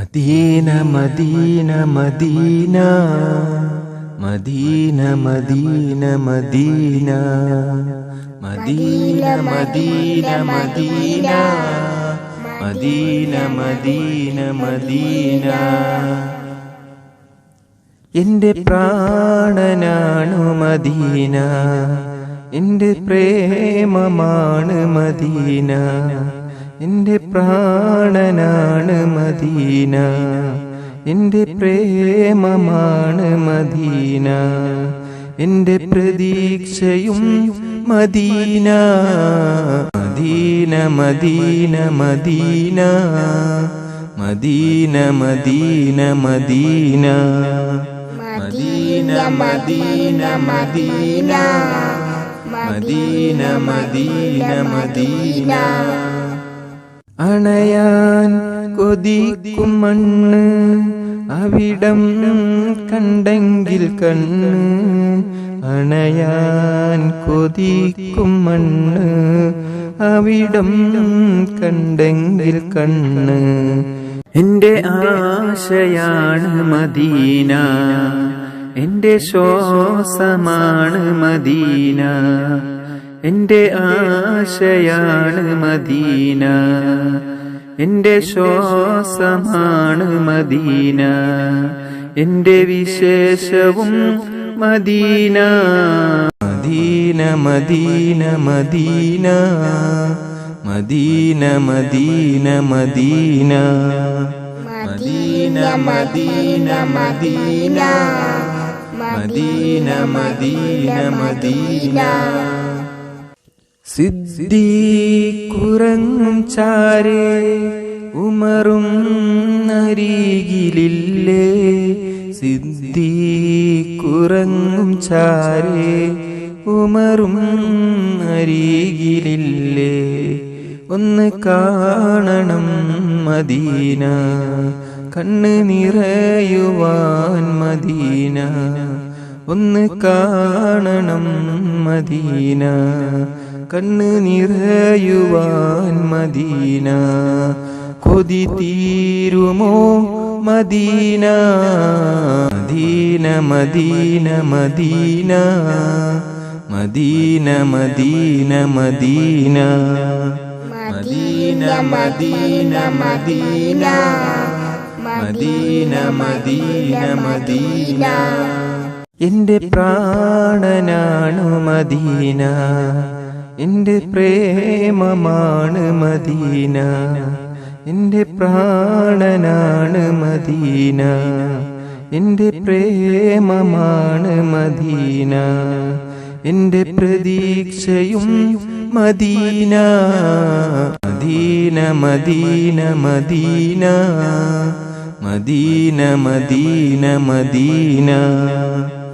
Medina Medina Medina. Medina Medina Medina. Medina Medina Medina. Medina Medina Medina. എന്റെ പ്രാണനാണു Medina. എന്റെ പ്രേമമാണ് Medina. എന്റെ പ്രാണനാണ് മദീന. എന്റെ പ്രേമമാണ് മദീന. എന്റെ പ്രതീക്ഷയും Medina. Medina Medina Medina. Medina Medina Medina. Medina Medina Medina. Medina Medina Medina. അണയാൻ കൊതിക്കും മണ്ണ് അവിടം കണ്ടെങ്കിൽ കണ്ണ് അണയാൻ കൊതിക്കും മണ്ണ് അവിടം കണ്ടെങ്കിൽ കണ്ണ്. എന്റെ ആശയാണ് മദീന എന്റെ ശ്വാസമാണ് മദീന. എന്റെ ആശയാണ് മദീന. എന്റെ ശ്വാസമാണ് മദീന. എന്റെ വിശേഷവും Medina. Medina Medina Medina. Medina Medina Medina. Medina Medina Medina. Medina Medina Medina. സിദ്ദീഖുറങ്ങും ചാരേ ഉമറും നരികിലില്ലേ? സിദ്ധി കുറങ്ങും ചാരേ ഉമറും അരികിലില്ലേ ഒന്ന് കാണണം മദീന കണ്ണ് നിറയുവാൻ മദീന. ഒന്ന് കാണണം മദീന കണ്ണ് നിറയുവാൻ മദീന. കൊതി തീരുമോ Medina? Medina Medina Medina. Medina Medina Medina. Medina Medina Medina. Medina Medina Medina. എന്റെ പ്രാണനാണു മദീന. എന്റെ പ്രേമമാണ് മദീന. എന്റെ പ്രാണനാണ് മദീന. എന്റെ പ്രേമമാണ് മദീന. എന്റെ പ്രതീക്ഷയും Medina. Medina Medina Medina. Medina Medina Medina.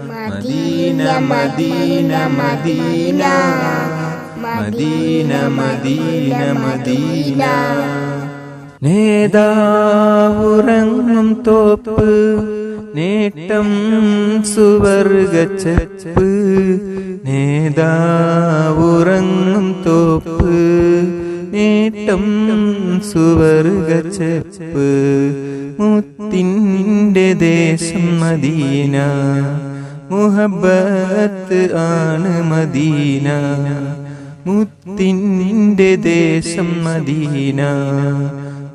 Medina Medina Medina. Medina Medina Medina. നേതാവുറങ്ങും തോപ്പ് നേട്ടം സുവർഗച്ചപ്പ് നേതാവുറങ്ങും തോപ്പ് നേട്ടം സുവർഗച്ചപ്പ് മുത്തിന്റെ ദേശം മദീന മുഹബത്ത് ആണ് മദീന. മുത്തിന്റെ ദേശം മദീന.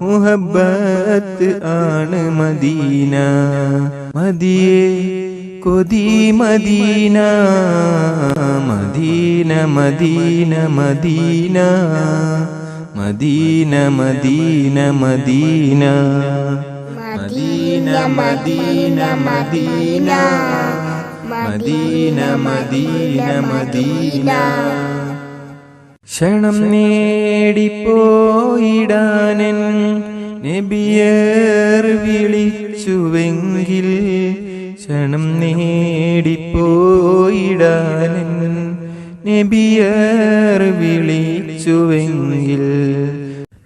മുഹബത്ത് ആണ് മദീന. മദിയേ കൊതി Medina. Medina Medina Medina. Medina Medina Medina. Medina Medina Medina. Medina Medina Medina. ക്ഷണം നേടിപ്പോയിടാനൻ നബിയർ വിളിച്ചുവെങ്കിൽ ക്ഷണം നേടിപ്പോയിടാനൻ നബിയർ വിളിച്ചുവെങ്കിൽ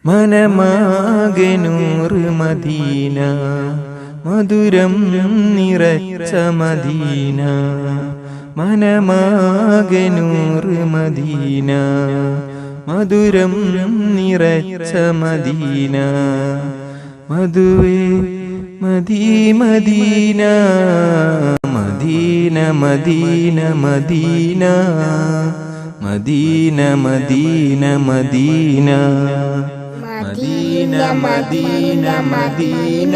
മനമാകനൂറ് മദീന മധുരം നിറച്ച മദീന മനമാകനൂറ് മദീന മധുരം നിറച്ച മദീന മധുവേ മദീ Medina Medina Medina Medina Medina Medina Medina Medina Medina Medina.